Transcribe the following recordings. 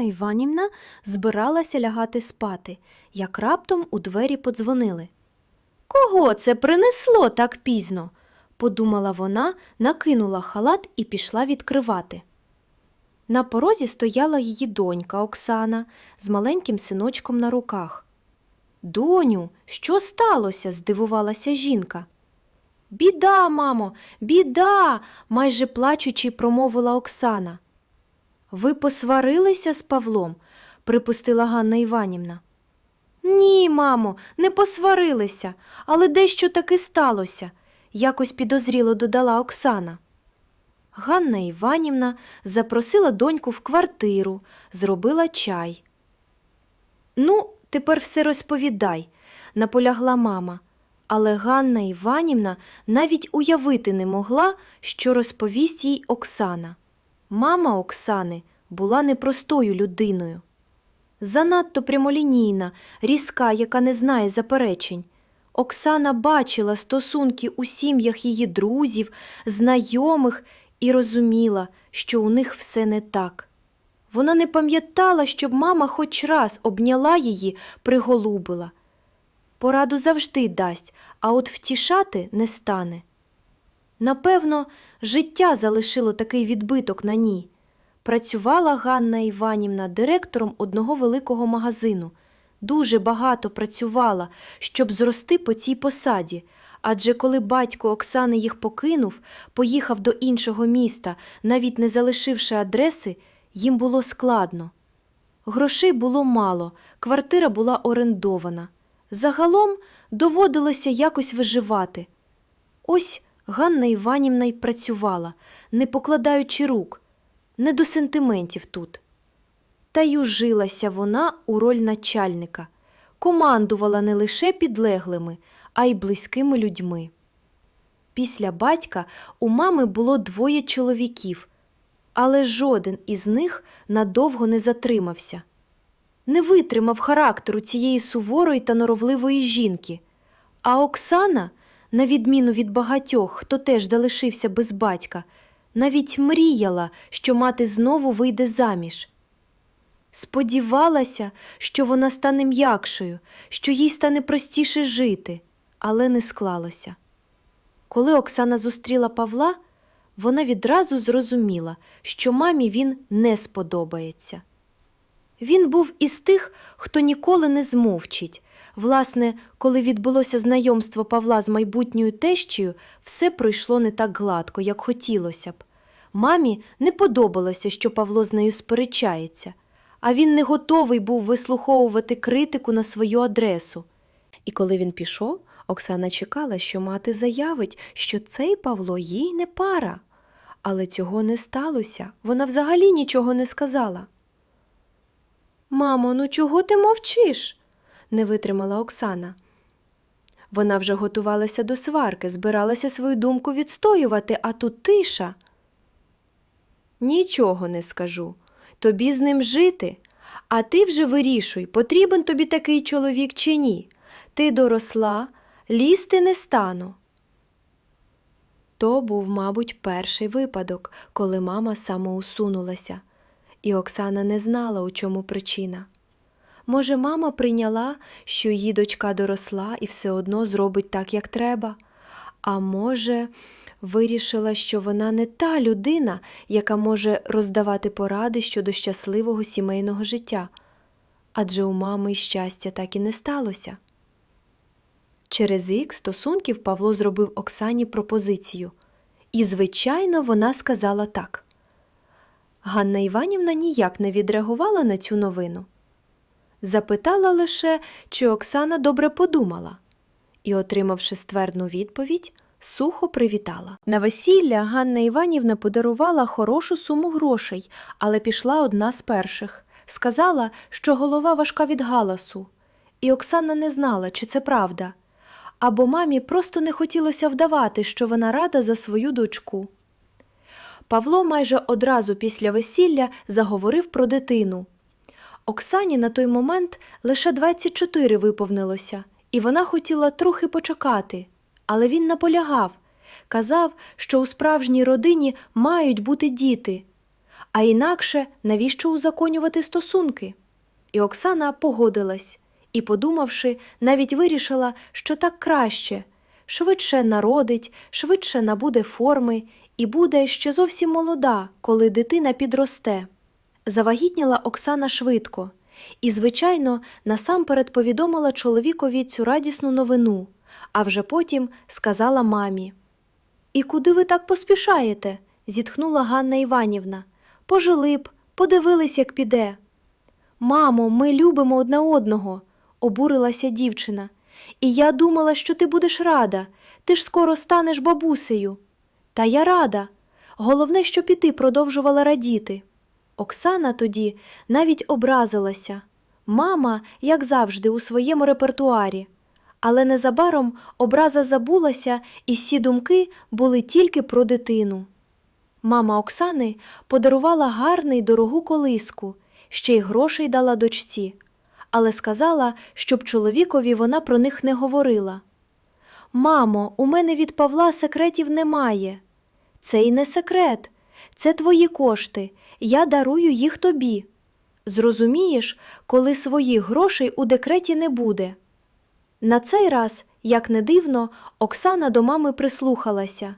Ганна Іванівна збиралася лягати спати, як раптом у двері подзвонили. Кого це принесло так пізно? подумала вона, накинула халат і пішла відкривати. На порозі стояла її донька Оксана з маленьким синочком на руках. Доню, що сталося? здивувалася жінка. Біда, мамо, біда, майже плачучи, промовила Оксана. Ви посварилися з Павлом? припустила Ганна Іванівна. Ні, мамо, не посварилися, але дещо таки сталося, якось підозріло додала Оксана. Ганна Іванівна запросила доньку в квартиру, зробила чай. Ну, тепер все розповідай, наполягла мама. Але Ганна Іванівна навіть уявити не могла, що розповість їй Оксана. Мама Оксани була непростою людиною. Занадто прямолінійна, різка, яка не знає заперечень. Оксана бачила стосунки у сім'ях її друзів, знайомих і розуміла, що у них все не так. Вона не пам'ятала, щоб мама хоч раз обняла її, приголубила. Пораду завжди дасть, а от втішати не стане. Напевно, життя залишило такий відбиток на ній. Працювала Ганна Іванівна директором одного великого магазину. Дуже багато працювала, щоб зрости по цій посаді. Адже коли батько Оксани їх покинув, поїхав до іншого міста, навіть не залишивши адреси, їм було складно. Грошей було мало, квартира була орендована. Загалом доводилося якось виживати. Ось Ганна Іванівна й працювала, не покладаючи рук, не до сентиментів тут. Та й ужилася вона у роль начальника, командувала не лише підлеглими, а й близькими людьми. Після батька у мами було двоє чоловіків, але жоден із них надовго не затримався. Не витримав характеру цієї суворої та норовливої жінки. А Оксана, на відміну від багатьох, хто теж залишився без батька, навіть мріяла, що мати знову вийде заміж. Сподівалася, що вона стане м'якшою, що їй стане простіше жити, але не склалося. Коли Оксана зустріла Павла, вона відразу зрозуміла, що мамі він не сподобається. Він був із тих, хто ніколи не змовчить. Власне, коли відбулося знайомство Павла з майбутньою тещею, все пройшло не так гладко, як хотілося б. Мамі не подобалося, що Павло з нею сперечається, а він не готовий був вислуховувати критику на свою адресу. І коли він пішов, Оксана чекала, що мати заявить, що цей Павло їй не пара. Але цього не сталося, вона взагалі нічого не сказала. Мамо, ну чого ти мовчиш? Не витримала Оксана. Вона вже готувалася до сварки, збиралася свою думку відстоювати, а тут тиша. Нічого не скажу. Тобі з ним жити, а ти вже вирішуй, потрібен тобі такий чоловік чи ні. Ти доросла, лізти не стану. То був, мабуть, перший випадок, коли мама самоусунулася, і Оксана не знала, у чому причина. Може, мама прийняла, що її дочка доросла і все одно зробить так, як треба, а може, вирішила, що вона не та людина, яка може роздавати поради щодо щасливого сімейного життя, адже у мами щастя так і не сталося. Через рік стосунків Павло зробив Оксані пропозицію. І, звичайно, вона сказала так. Ганна Іванівна ніяк не відреагувала на цю новину. Запитала лише, чи Оксана добре подумала, і, отримавши ствердну відповідь, сухо привітала. На весілля Ганна Іванівна подарувала хорошу суму грошей, але пішла одна з перших. Сказала, що голова важка від галасу, і Оксана не знала, чи це правда або мамі просто не хотілося вдавати, що вона рада за свою дочку. Павло майже одразу після весілля заговорив про дитину. Оксані на той момент лише 24 виповнилося, і вона хотіла трохи почекати, але він наполягав, казав, що у справжній родині мають бути діти. А інакше навіщо узаконювати стосунки? І Оксана погодилась і, подумавши, навіть вирішила, що так краще, швидше народить, швидше набуде форми і буде ще зовсім молода, коли дитина підросте. Завагітніла Оксана швидко і, звичайно, насамперед повідомила чоловікові цю радісну новину, а вже потім сказала мамі. І куди ви так поспішаєте? зітхнула Ганна Іванівна. Пожили б, подивились, як піде. Мамо, ми любимо одне одного, обурилася дівчина. І я думала, що ти будеш рада. Ти ж скоро станеш бабусею. Та я рада. Головне, щоб і ти продовжувала радіти. Оксана тоді навіть образилася. Мама, як завжди, у своєму репертуарі. Але незабаром образа забулася, і всі думки були тільки про дитину. Мама Оксани подарувала гарний дорогу колиску, ще й грошей дала дочці, але сказала, щоб чоловікові вона про них не говорила. Мамо, у мене від Павла секретів немає. Це й не секрет, це твої кошти, я дарую їх тобі. Зрозумієш, коли своїх грошей у декреті не буде. На цей раз, як не дивно, Оксана до мами прислухалася.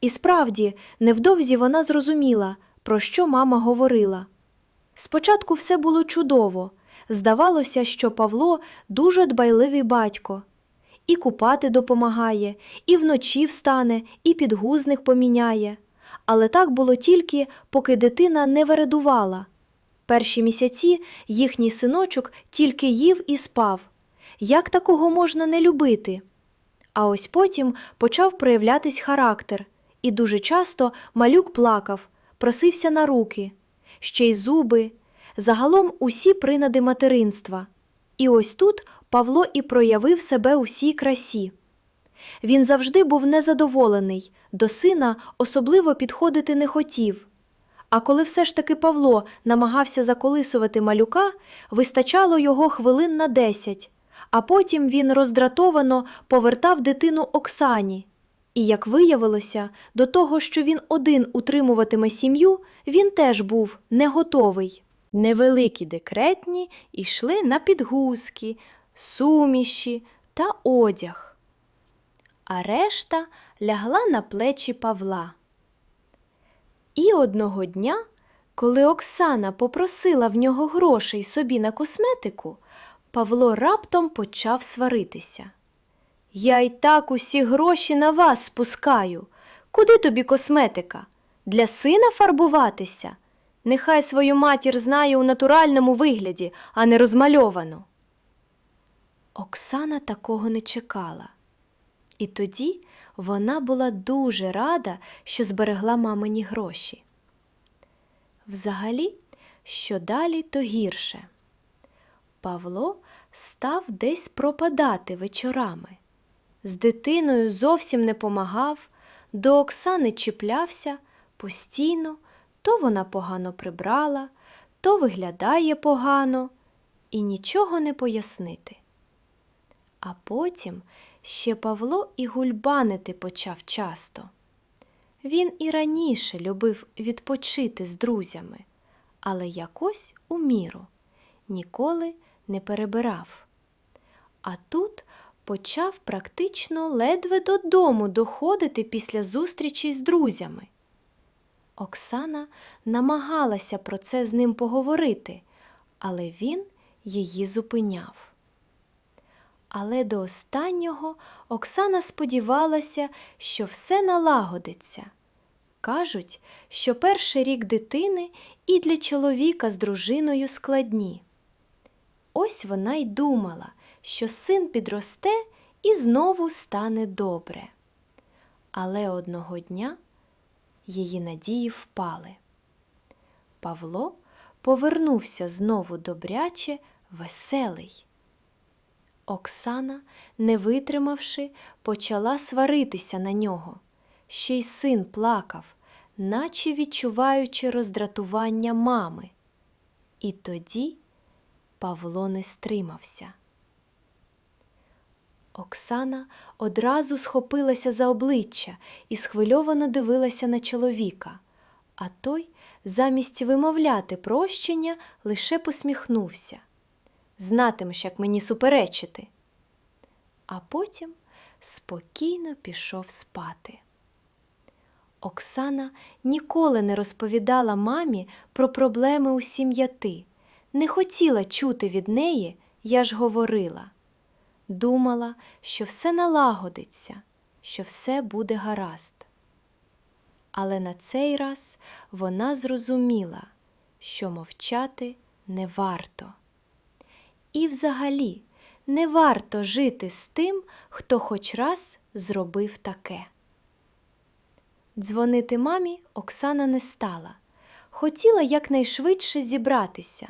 І справді, невдовзі вона зрозуміла, про що мама говорила. Спочатку все було чудово. Здавалося, що Павло дуже дбайливий батько. І купати допомагає, і вночі встане, і підгузник поміняє. Але так було тільки, поки дитина не вередувала. Перші місяці їхній синочок тільки їв і спав. Як такого можна не любити? А ось потім почав проявлятись характер, і дуже часто малюк плакав, просився на руки, ще й зуби, загалом усі принади материнства. І ось тут Павло і проявив себе у всій красі. Він завжди був незадоволений, до сина особливо підходити не хотів. А коли все ж таки Павло намагався заколисувати малюка, вистачало його хвилин на десять, а потім він роздратовано повертав дитину Оксані. І, як виявилося, до того, що він один утримуватиме сім'ю, він теж був не готовий. Невеликі декретні йшли на підгузки, суміші та одяг, а решта лягла на плечі Павла. І одного дня, коли Оксана попросила в нього грошей собі на косметику, Павло раптом почав сваритися. Я й так усі гроші на вас спускаю. Куди тобі косметика? Для сина фарбуватися? Нехай свою матір знає у натуральному вигляді, а не розмальовано. Оксана такого не чекала. І тоді вона була дуже рада, що зберегла мамині гроші. Взагалі, що далі, то гірше. Павло став десь пропадати вечорами. З дитиною зовсім не помагав, до Оксани чіплявся постійно, то вона погано прибрала, то виглядає погано, і нічого не пояснити. А потім ще Павло і гульбанити почав часто. Він і раніше любив відпочити з друзями, але якось у міру ніколи не перебирав. А тут почав практично ледве додому доходити після зустрічі з друзями. Оксана намагалася про це з ним поговорити, але він її зупиняв. Але до останнього Оксана сподівалася, що все налагодиться. Кажуть, що перший рік дитини і для чоловіка з дружиною складні. Ось вона й думала, що син підросте і знову стане добре. Але одного дня її надії впали. Павло повернувся знову добряче, веселий. Оксана, не витримавши, почала сваритися на нього. Ще й син плакав, наче відчуваючи роздратування мами. І тоді Павло не стримався. Оксана одразу схопилася за обличчя і схвильовано дивилася на чоловіка, а той замість вимовляти прощення, лише посміхнувся. Знатимеш, як мені суперечити. А потім спокійно пішов спати. Оксана ніколи не розповідала мамі про проблеми у сім'яти, не хотіла чути від неї, я ж говорила. Думала, що все налагодиться, що все буде гаразд. Але на цей раз вона зрозуміла, що мовчати не варто. І взагалі не варто жити з тим, хто хоч раз зробив таке. Дзвонити мамі Оксана не стала. Хотіла якнайшвидше зібратися.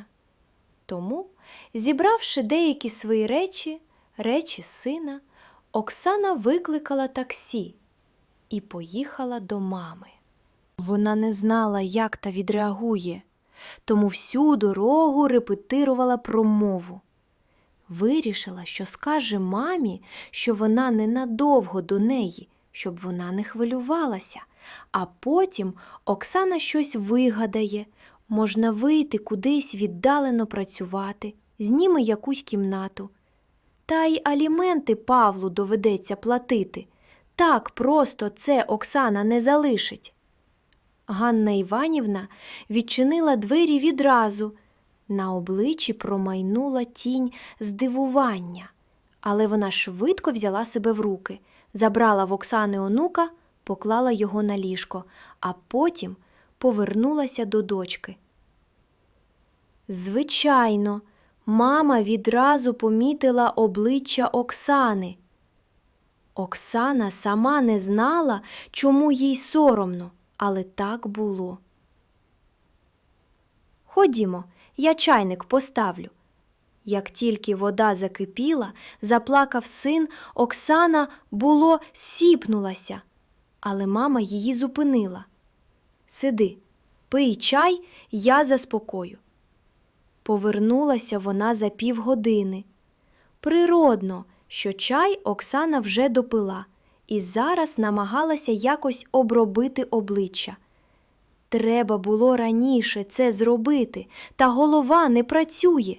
Тому, зібравши деякі свої речі, речі сина, Оксана викликала таксі і поїхала до мами. Вона не знала, як та відреагує, тому всю дорогу репетирувала промову. Вирішила, що скаже мамі, що вона ненадовго до неї, щоб вона не хвилювалася, а потім Оксана щось вигадає, можна вийти кудись віддалено працювати, зніме якусь кімнату. Та й аліменти Павлу доведеться платити. Так просто це Оксана не залишить. Ганна Іванівна відчинила двері відразу. На обличчі промайнула тінь здивування, але вона швидко взяла себе в руки, забрала в Оксани онука, поклала його на ліжко, а потім повернулася до дочки. Звичайно, мама відразу помітила обличчя Оксани. Оксана сама не знала, чому їй соромно, але так було. Ходімо, я чайник поставлю. Як тільки вода закипіла, заплакав син, Оксана, було, сіпнулася, але мама її зупинила. Сиди, пий чай, я заспокою. Повернулася вона за півгодини. Природно, що чай Оксана вже допила і зараз намагалася якось обробити обличчя. Треба було раніше це зробити, та голова не працює.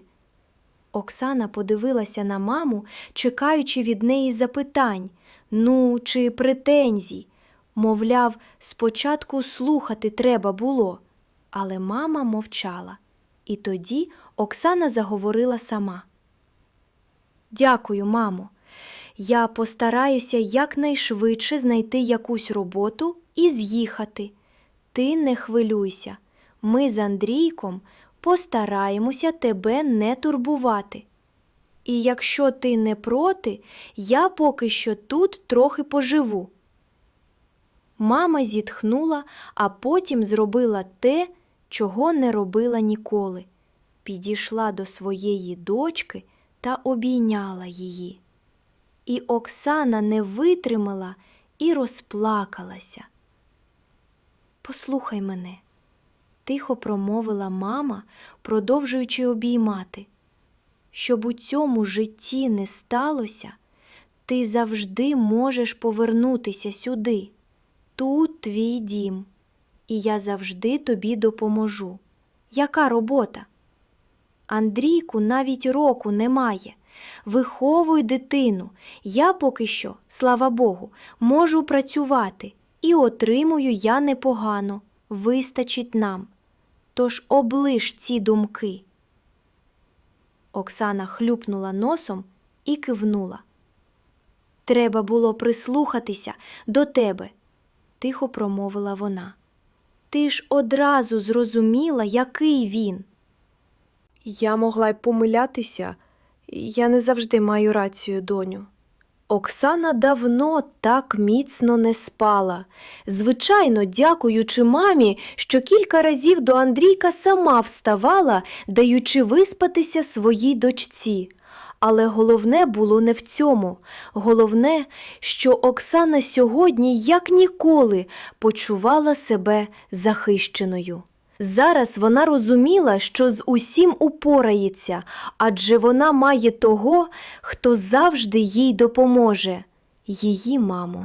Оксана подивилася на маму, чекаючи від неї запитань, ну чи претензій. Мовляв, спочатку слухати треба було. Але мама мовчала. І тоді Оксана заговорила сама. Дякую, мамо. Я постараюся якнайшвидше знайти якусь роботу і з'їхати. Ти не хвилюйся. Ми з Андрійком постараємося тебе не турбувати. І якщо ти не проти, я поки що тут трохи поживу. Мама зітхнула, а потім зробила те, чого не робила ніколи. Підійшла до своєї дочки та обійняла її. І Оксана не витримала і розплакалася. Послухай мене, тихо промовила мама, продовжуючи обіймати. Щоб у цьому житті не сталося, ти завжди можеш повернутися сюди. Тут твій дім, і я завжди тобі допоможу. Яка робота? Андрійку навіть року немає. Виховуй дитину. Я поки що, слава Богу, можу працювати і отримую я непогано, вистачить нам. Тож облиш ці думки. Оксана хлюпнула носом і кивнула. Треба було прислухатися до тебе, тихо промовила вона. Ти ж одразу зрозуміла, який він. Я могла й помилятися. Я не завжди маю рацію, доню. Оксана давно так міцно не спала, звичайно, дякуючи мамі, що кілька разів до Андрійка сама вставала, даючи виспатися своїй дочці. Але головне було не в цьому. Головне, що Оксана сьогодні, як ніколи, почувала себе захищеною. Зараз вона розуміла, що з усім упорається, адже вона має того, хто завжди їй допоможе її маму.